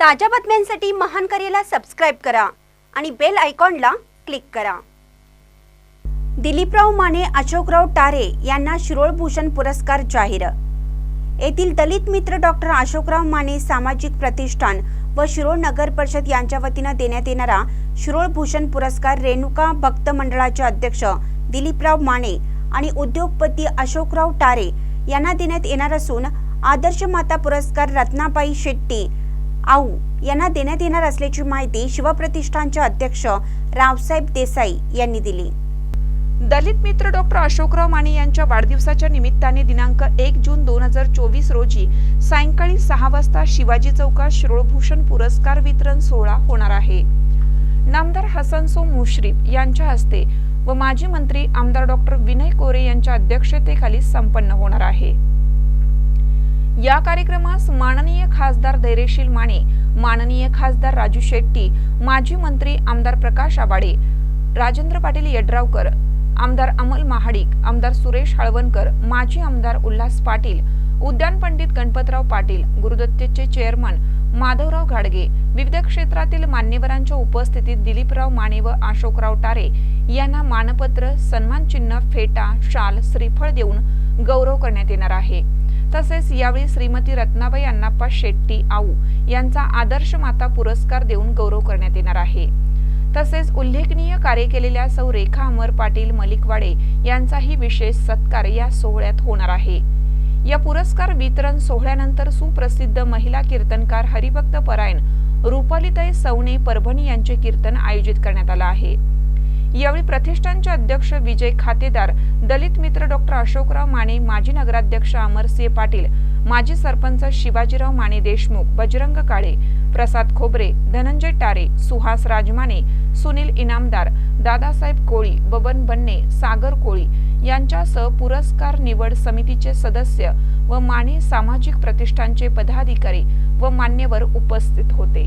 ताज्या बातम्यांसाठी महान करेला सबस्क्राईब करा आणि बेल आयकॉनला क्लिक करा. दिलीपराव माने अशोकराव टारे यांना शिरोळ भूषण पुरस्कार जाहीर. येथील दलित मित्र डॉक्टर अशोकराव माने सामाजिक प्रतिष्ठान व शिरोळ नगर परिषद यांच्या वतीनं देण्यात येणारा शिरोळ भूषण पुरस्कार रेणुका भक्त मंडळाचे अध्यक्ष दिलीपराव माने आणि उद्योगपती अशोकराव टारे यांना देण्यात येणार असून आदर्श माता पुरस्कार रत्नाबाई शेट्टी आऊ यांना देण्यात येणार असल्याची माहिती शिवप्रतिष्ठानचे अध्यक्ष रावसाहेब देसाई यांनी दिली. दलित मित्र डॉक्टर अशोकराव माने यांच्या वाढदिवसाच्या निमित्ताने दिनांक एक जून दोन हजार चोवीस रोजी सायंकाळी सहा वाजता शिवाजी चौकात शिरोळभूषण पुरस्कार वितरण सोहळा होणार आहे. नामदार हसनसो मुश्रीफ यांच्या हस्ते व माजी मंत्री आमदार डॉक्टर विनय कोरे यांच्या अध्यक्षतेखाली संपन्न होणार आहे. या कार्यक्रमास माननीय खासदार धैर्यशील माने माननीय खासदार राजू शेट्टी माजी मंत्री आमदार प्रकाश आबाडे राजेंद्र पाटील यड्रावकर आमदार अमल महाडिक आमदार सुरेश हळवणकर माजी आमदार उल्हास पाटील उद्यान पंडित गणपतराव पाटील गुरुदत्तेचे चेअरमन माधवराव घाडगे विविध क्षेत्रातील मान्यवरांच्या उपस्थितीत दिलीपराव माने व अशोकराव टारे यांना मानपत्र सन्मान चिन्ह फेटा शाल श्रीफळ देऊन गौरव करण्यात येणार आहे. तसेच यावेळी श्रीमती रत्नाबाई अण्णाप्पा शेट्टी आऊ यांचा आदर्श माता पुरस्कार देऊन गौरव करण्यात येणार आहे. तसेच उल्लेखनीय कार्य केलेल्या सौ रेखा अमर पाटील मलिकवाडे यांचाही विशेष सत्कार या सोहळ्यात होणार आहे. या पुरस्कार वितरण सोहळ्यानंतर सुप्रसिद्ध महिला कीर्तनकार हरिभक्त परायण रुपालीताई सवणे परभणी यांचे कीर्तन आयोजित करण्यात आलं आहे. यावेळी प्रतिष्ठानचे अध्यक्ष विजय खातेदार दलित मित्र डॉक्टर अशोकराव माने माजी नगराध्यक्ष अमरसिंह पाटील माजी सरपंच शिवाजीराव माने देशमुख बजरंग काळे प्रसाद खोबरे धनंजय टारे सुहास राजमाने सुनील इनामदार दादासाहेब कोळी बबन बन्ने सागर कोळी यांच्यासह पुरस्कार निवड समितीचे सदस्य व माने सामाजिक प्रतिष्ठानचे पदाधिकारी व मान्यवर उपस्थित होते.